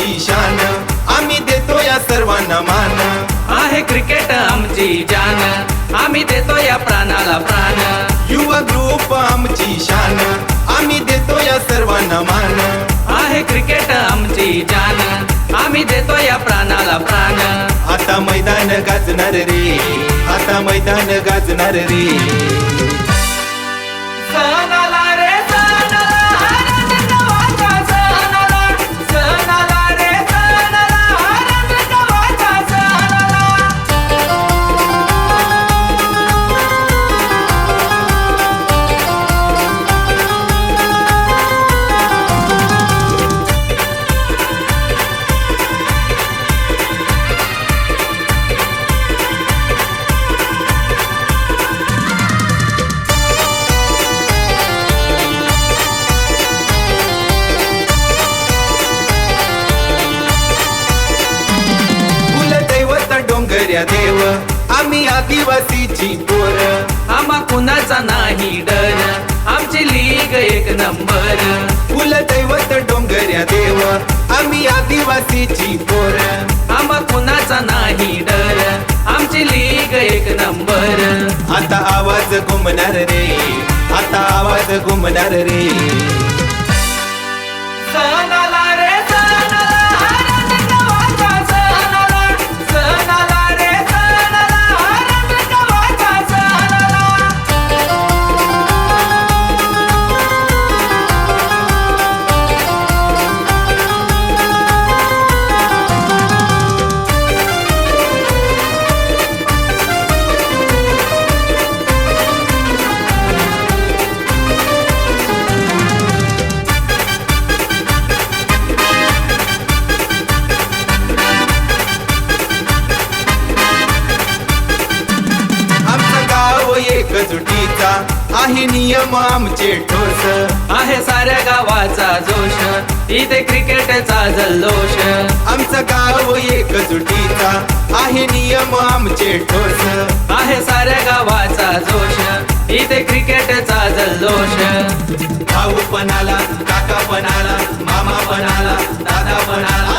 आमची शान. आम्ही देतो या सर्वांना मान. आहे क्रिकेट आमची जान. आम्ही देतो या प्राणाला प्राण. युवा ग्रुप आमची शान. आम्ही देतो या सर्वांना मान. आहे क्रिकेट आमची जान. आम्ही देतो या प्राणाला प्राण. आता मैदान गाजणार रे. आता मैदान गाजणार रे. डोंगर्या देव आम्ही आदिवासीची पोर. आम्हा कुणाचा नाही डर आमची लीग एक नंबर. कुलदैवत डोंगर्या देव आम्ही आदिवासीची पोर. आम्हा कुणाचा नाही डर आमची लीग एक नंबर. आता आवाज घुमणार रे आता आवाज घुमणार रे. एकजुटीचा आहे नियम आमचे ठोस. आहे साऱ्या गावाचा जोश. इथे क्रिकेटचा जल्लोष. आमचं गाव एकजुटीचा आहे नियम आमचे ठोस. आहे साऱ्या गावाचा जोश. इथे क्रिकेटचा जल्लोष. भाऊ पण आला काका पण आला मामा पण आला दादा पण आला